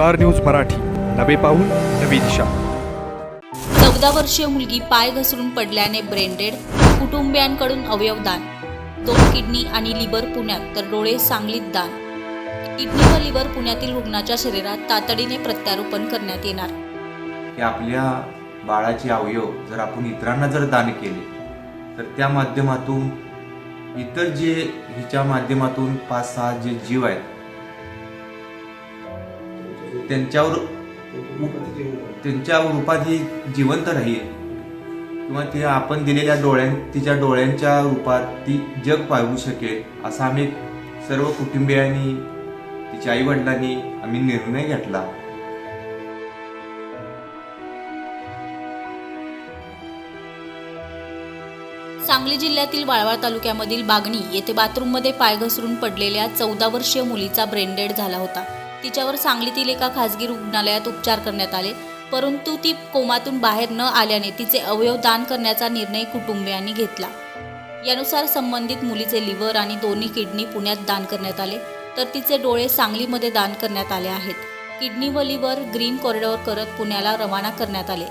Star news Marathi. नवे पाऊल नवी दिशा. चौदा वर्षीय मुलगी पाय घसरून पडल्याने ब्रेनडेड कुटुंबियांकडून अवयवदान दोन किडनी आणि लिव्हर पुण्यात तर डोळे सांगलीत दान. किडनी व लिव्हर पुण्यातील रुग्णाच्या शरीरात तातडीने प्रत्यारोपण करण्यात येणार. की आपल्या बाळाचे अवयव जर आपण इतरांना जर दान केले तर त्या माध्यमातून इतर जे हिच्या माध्यमातून पाच सहा जे जीव आहेत त्यांच्यावर त्यांच्या रूपात ही जिवंत राहील. किंवा ते आपण दिलेल्या डोळ्यां तिच्या डोळ्यांच्या रूपात ती जग पाहू शकेल असा आम्ही सर्व कुटुंबियांनी तिच्या आई वडिलांनी आम्ही निर्णय घेतला. सांगली जिल्ह्यातील वाळवा तालुक्यामधील बागणी येथे बाथरूममध्ये पाय घसरून पडलेल्या चौदा वर्षीय मुलीचा ब्रेनडेड झाला होता. तिच्यावर सांगलीतील एका खासगी रुग्णालयात उपचार करण्यात आले. परंतु ती कोमातून बाहेर न आल्याने तिचे अवयव दान करण्याचा निर्णय कुटुंबियांनी घेतला. यानुसार संबंधित मुलीचे लिव्हर आणि दोन्ही किडनी पुण्यात दान करण्यात आले. तर तिचे डोळे सांगलीमध्ये दान करण्यात आले आहेत. किडनी व लिव्हर ग्रीन कॉरिडॉर करत पुण्याला रवाना करण्यात आले.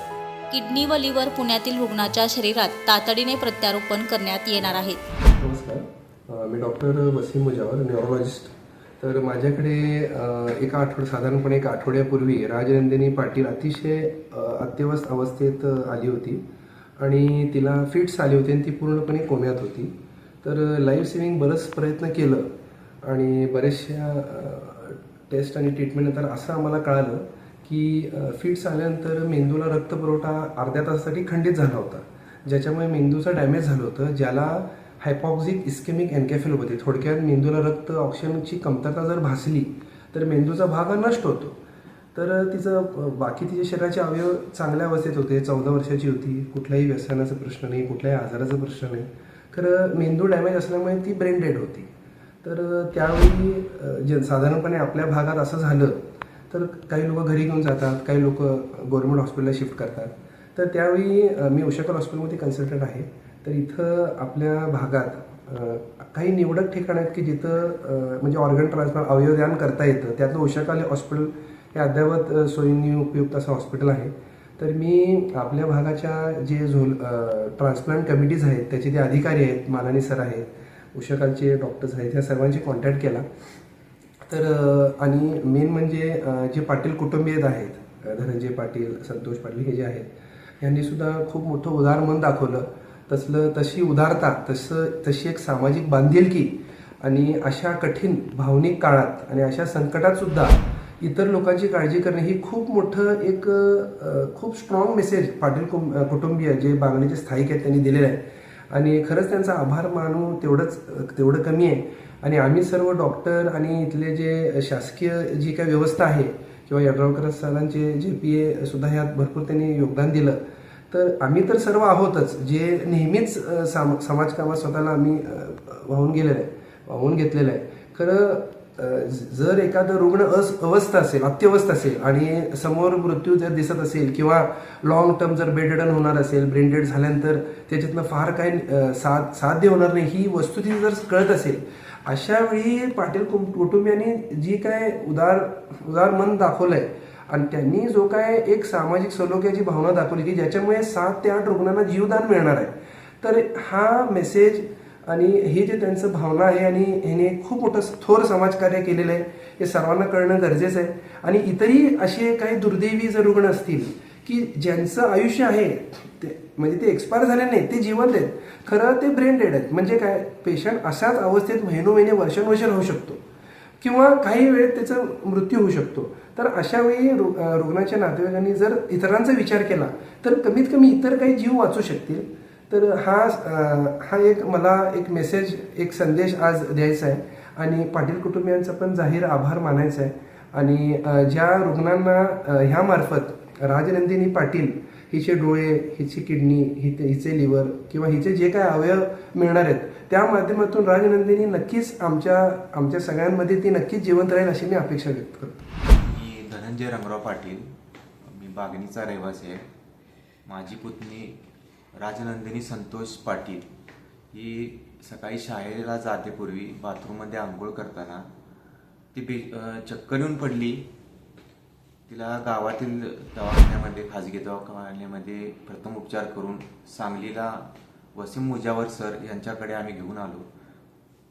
किडनी व लिव्हर पुण्यातील रुग्णाच्या शरीरात तातडीने प्रत्यारोपण करण्यात येणार आहेत नमस्कार. मी डॉक्टर वसीम मुजावर न्यूरोलॉजिस्ट तर माझ्याकडे एका आठवड साधारणपणे एक आठवड्यापूर्वी राजनंदिनी पाटील अतिशय अत्यवस्थ अवस्थेत आली होती. आणि तिला फिट्स आली होती आणि ती पूर्णपणे कोम्यात होती. तर लाईफ सेविंग बरंच प्रयत्न केलं. आणि बऱ्याचशा टेस्ट आणि ट्रीटमेंटनंतर असं आम्हाला कळालं की फिट्स आल्यानंतर मेंदूला रक्तपुरवठा अर्ध्या तासासाठी खंडित झाला होता. ज्याच्यामुळे मेंदूचं डॅमेज झालं होतं ज्याला हायपॉक्झिक इस्केमिक एन्कॅफेलोपॅथी थोडक्यात मेंदूला रक्त ऑक्सिजनची कमतरता जर भासली तर मेंदूचा भाग हा नष्ट होतो. तर तिचं बाकी तिच्या शरीराचे अवयव चांगल्या अवस्थेत होते. चौदा वर्षाची होती. कुठल्याही व्यसनाचा प्रश्न नाही कुठल्याही आजाराचा प्रश्न नाही. तर मेंदू डॅमेज असल्यामुळे ती ब्रेन डेड होती. तर त्यावेळी अ, जे साधारणपणे आपल्या भागात असं झालं तर काही लोक घरी घेऊन जातात काही लोक गव्हर्नमेंट हॉस्पिटलला शिफ्ट करतात. तर त्यावेळी मी उशाकर हॉस्पिटलमध्ये कन्सल्टंट आहे. तर इथं आपल्या भागात काही निवडक ठिकाण आहेत की जिथं म्हणजे ऑर्गन ट्रान्सफर अवयवदान करता येतं. त्यातलं उषाकाले हॉस्पिटल हे अद्ययावत सोयींनी उपयुक्त असं हॉस्पिटल आहे. तर मी आपल्या भागाच्या जे झोल ट्रान्सप्लांट कमिटीज आहेत त्याचे जे अधिकारी आहेत मानानी सर आहेत उषाकालचे डॉक्टर्स आहेत या सर्वांशी कॉन्टॅक्ट केला. तर आणि मेन म्हणजे जे पाटील कुटुंबीय आहेत धनंजय पाटील संतोष पाटील हे जे आहेत यांनीसुद्धा खूप मोठं उदाहरण दाखवलं. तसलं तशी उदारता तसं तशी एक सामाजिक बांधिलकी आणि अशा कठीण भावनिक काळात आणि अशा संकटात सुद्धा इतर लोकांची काळजी करणे ही खूप मोठं एक खूप स्ट्रॉंग मेसेज पाटील कुटुंबीय जे बांगणीचे स्थायिक आहेत त्यांनी दिलेलं आहे. आणि खरंच त्यांचा आभार मानू तेवढंच तेवढं कमी आहे. आणि आम्ही सर्व डॉक्टर आणि इथले जे शासकीय जी काही व्यवस्था आहे किंवा यड्रावकर सरांचे जे पी ए सुद्धा ह्यात भरपूर त्यांनी योगदान दिलं. तर आम्ही तर सर्व आहोतच जे नेहमीच साम समाजकामात स्वतःला आम्ही वाहून गेलेलं आहे वाहून घेतलेलं आहे. खरं जर एखादं रुग्ण अस अवस्थ असेल अत्यवस्थ असेल आणि समोर मृत्यू जर दिसत असेल किंवा लॉंग टर्म जर बेडडन होणार असेल ब्रेंडेड झाल्यानंतर त्याच्यातनं फार काही साध साध्य होणार नाही ही वस्तुती जर कळत असेल अशा वेळी पाटील कुटुंबियांनी जी काय उदार उदार मन दाखवलं आहे आणि त्यांनी जो काय एक सामाजिक सलोख्याची भावना दाखवली की ज्याच्यामुळे सात ते आठ रुग्णांना जीवदान मिळणार आहे. तर हा मेसेज आणि हे जे त्यांचं भावना आहे आणि ह्याने खूप मोठं थोर समाजकार्य केलेलं आहे हे सर्वांना कळणं गरजेचं आहे. आणि इतरही असे काही दुर्दैवी जर रुग्ण असतील की ज्यांचं आयुष्य आहे ते म्हणजे ते एक्सपायर झाले नाही ते जिवंत आहेत. खरं ते ब्रेन डेड आहेत. म्हणजे काय? पेशंट अशाच अवस्थेत महिनो महिने वर्षानुवर्ष राहू शकतो. किंवा काही वेळेत त्याचा मृत्यू होऊ शकतो. तर अशा वेळी रु रुग्णाच्या नातेवाईकांनी जर इतरांचा विचार केला तर कमीत कमी इतर काही जीव वाचू शकतील. तर हा हा एक मला एक मेसेज एक संदेश आज द्यायचा आहे. आणि पाटील कुटुंबियांचा पण जाहीर आभार मानायचा आहे. आणि ज्या रुग्णांना ह्यामार्फत राजनंदिनी पाटील हिचे डोळे हिची किडनी हिचे हिचे लिव्हर किंवा हिचे जे काय अवयव मिळणार आहेत त्या माध्यमातून राजनंदिनी नक्कीच आमच्या आमच्या सगळ्यांमध्ये ती नक्कीच जिवंत राहील अशी मी अपेक्षा व्यक्त करतो. मी धनंजय रंगराव पाटील. मी बागणीचा रहिवासी आहे. माझी पुतणी राजनंदिनी संतोष पाटील. ही सकाळी शाळेला जातेपूर्वी बाथरूममध्ये आंघोळ करताना ती बे चक्कर येऊन पडली. तिला गावातील दवाखान्यामध्ये खाजगी दवाखान्यामध्ये प्रथम उपचार करून सांगलीला वसीम मुजावर सर यांच्याकडे आम्ही घेऊन आलो.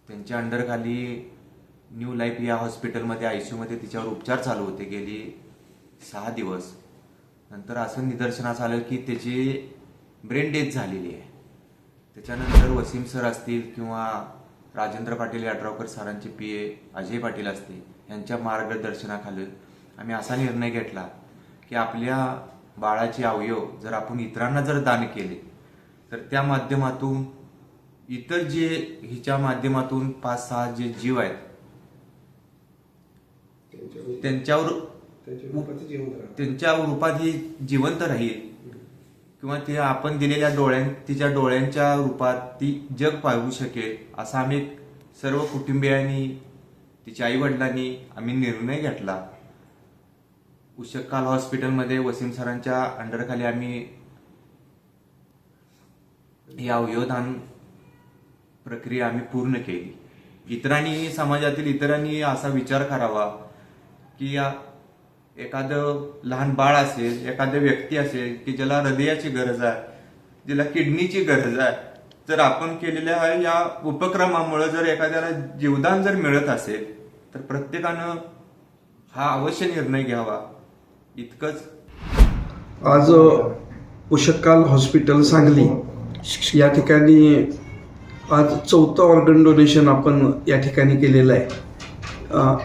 त्यांच्या अंडरखाली न्यू लाईफ या हॉस्पिटलमध्ये आय सी यूमध्ये तिच्यावर उपचार चालू होते. गेली सहा दिवस. नंतर असं निदर्शनास आलं की त्याची ब्रेन डेथ झालेली आहे. त्याच्यानंतर वसीम सर असतील किंवा राजेंद्र पाटील याड्रावकर सरांचे पी ए अजय पाटील असतील यांच्या मार्गदर्शनाखाली आम्ही असा निर्णय घेतला की आपल्या बाळाचे अवयव जर आपण इतरांना जर दान केले तर त्या माध्यमातून इतर जे हिच्या माध्यमातून पाच सहा जे जीव आहेत त्यांच्यावर त्यांच्या रूपात ही जिवंत राहील. किंवा ते आपण दिलेल्या डोळ्यां तिच्या डोळ्यांच्या रूपात ती जग पाहू शकेल असा आम्ही सर्व कुटुंबियांनी तिच्या आई वडिलांनी आम्ही निर्णय घेतला. उशक्काल हॉस्पिटलमध्ये वसीम सरांच्या अंडरखाली आम्ही ही अवयवदान प्रक्रिया आम्ही पूर्ण केली. इतरांनी समाजातील इतरांनी असा विचार करावा की या एखादं लहान बाळ असेल एखादं व्यक्ती असेल की ज्याला हृदयाची गरज आहे ज्याला किडनीची गरज आहे जर आपण केलेल्या या उपक्रमामुळे जर एखाद्याला जीवदान जर मिळत असेल तर प्रत्येकानं हा अवश्य निर्णय घ्यावा. इतकंच. आज अ, हॉस्पिटल सांगली. या ठिकाणी आज चौथं ऑर्गन डोनेशन आपण या ठिकाणी केलेलं आहे.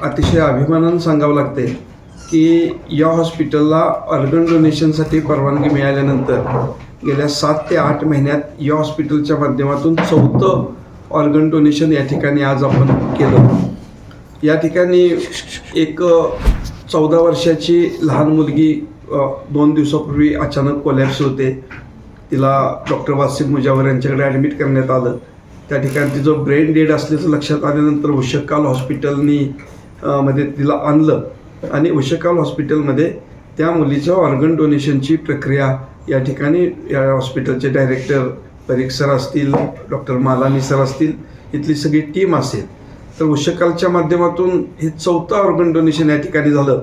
अतिशय अभिमानानं सांगावं लागते की या हॉस्पिटलला ऑर्गन डोनेशनसाठी परवानगी मिळाल्यानंतर गेल्या सात ते आठ महिन्यात या हॉस्पिटलच्या माध्यमातून चौथं ऑर्गन डोनेशन या ठिकाणी आज आपण केलं. या ठिकाणी एक चौदा वर्षाची लहान मुलगी दोन दिवसापूर्वी अचानक कोलॅप्स होते. तिला डॉक्टर वासिफ मुजावर यांच्याकडे ॲडमिट करण्यात आलं. त्या ठिकाणी तिचं ब्रेन डेड असल्याचं लक्षात आल्यानंतर उशक्काल हॉस्पिटलनी मध्ये तिला आणलं. आणि उशक्काल हॉस्पिटलमध्ये त्या मुलीच्या ऑर्गन डोनेशनची प्रक्रिया या ठिकाणी या हॉस्पिटलचे डायरेक्टर परीक्षर असतील डॉक्टर मालानी सर असतील इथली सगळी टीम असेल. तर उशकालच्या माध्यमातून हे चौथं ऑर्गन डोनेशन या ठिकाणी झालं.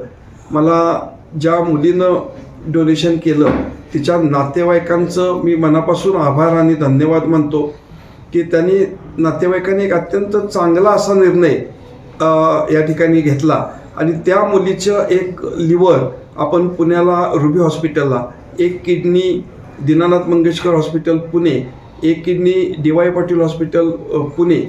मला ज्या मुलीनं डोनेशन केलं तिच्या नातेवाईकांचं मी मनापासून आभार आणि धन्यवाद मानतो की त्यांनी नातेवाईकांनी एक अत्यंत चांगला असा निर्णय या ठिकाणी घेतला. आणि त्या मुलीचं एक लिव्हर आपण पुण्याला रुबी हॉस्पिटलला एक किडनी दीनानाथ मंगेशकर हॉस्पिटल पुणे एक kidney D Y Patil hospital Pune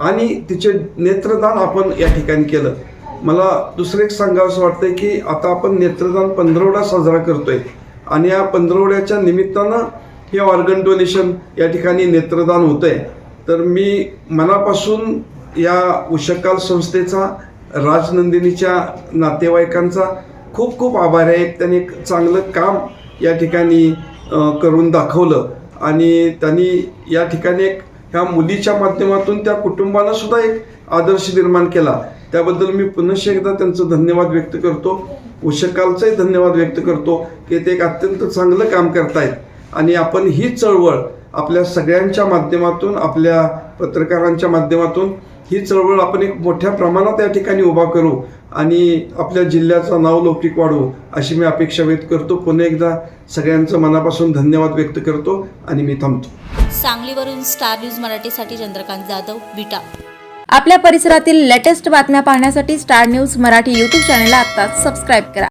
आणि तिचे नेत्रदान आपण या ठिकाणी केलं. मला दुसरं एक सांगावंसं वाटतंय की आता आपण नेत्रदान पंधरवडा साजरा करतोय. आणि या पंधरवड्याच्या निमित्तानं हे ऑर्गन डोनेशन या ठिकाणी नेत्रदान होतंय. तर मी मनापासून या उषकाल संस्थेचा राजनंदिनीच्या नातेवाईकांचा खूप खूप आभार आहे. त्यांनी एक चांगलं काम या ठिकाणी करून दाखवलं. आणि त्यांनी या ठिकाणी एक ह्या मुलीच्या माध्यमातून त्या कुटुंबाला सुद्धा एक आदर्श निर्माण केला. त्याबद्दल मी पुनश्च एकदा त्यांचं धन्यवाद व्यक्त करतो. उषकालचाही धन्यवाद व्यक्त करतो की ते एक अत्यंत चांगलं काम करतायत. आणि आपण ही चळवळ आपल्या सगळ्यांच्या माध्यमातून आपल्या पत्रकारांच्या माध्यमातून ही चळवळ आपण एक मोठ्या प्रमाणात या ठिकाणी उभा करू आणि आपल्या जिल्ह्याचं नाव लौकिक वाढवू अशी मी अपेक्षा व्यक्त करतो. पुन्हा एकदा सगळ्यांचं मनापासून धन्यवाद व्यक्त करतो आणि मी थांबतो. सांगलीवरून स्टार न्यूज मराठीसाठी चंद्रकांत जाधव विटा आपल्या परिसरातील लेटेस्ट बातम्या पाहण्यासाठी स्टार न्यूज मराठी यूट्यूब चॅनलला आत्ताच सबस्क्राईब करा.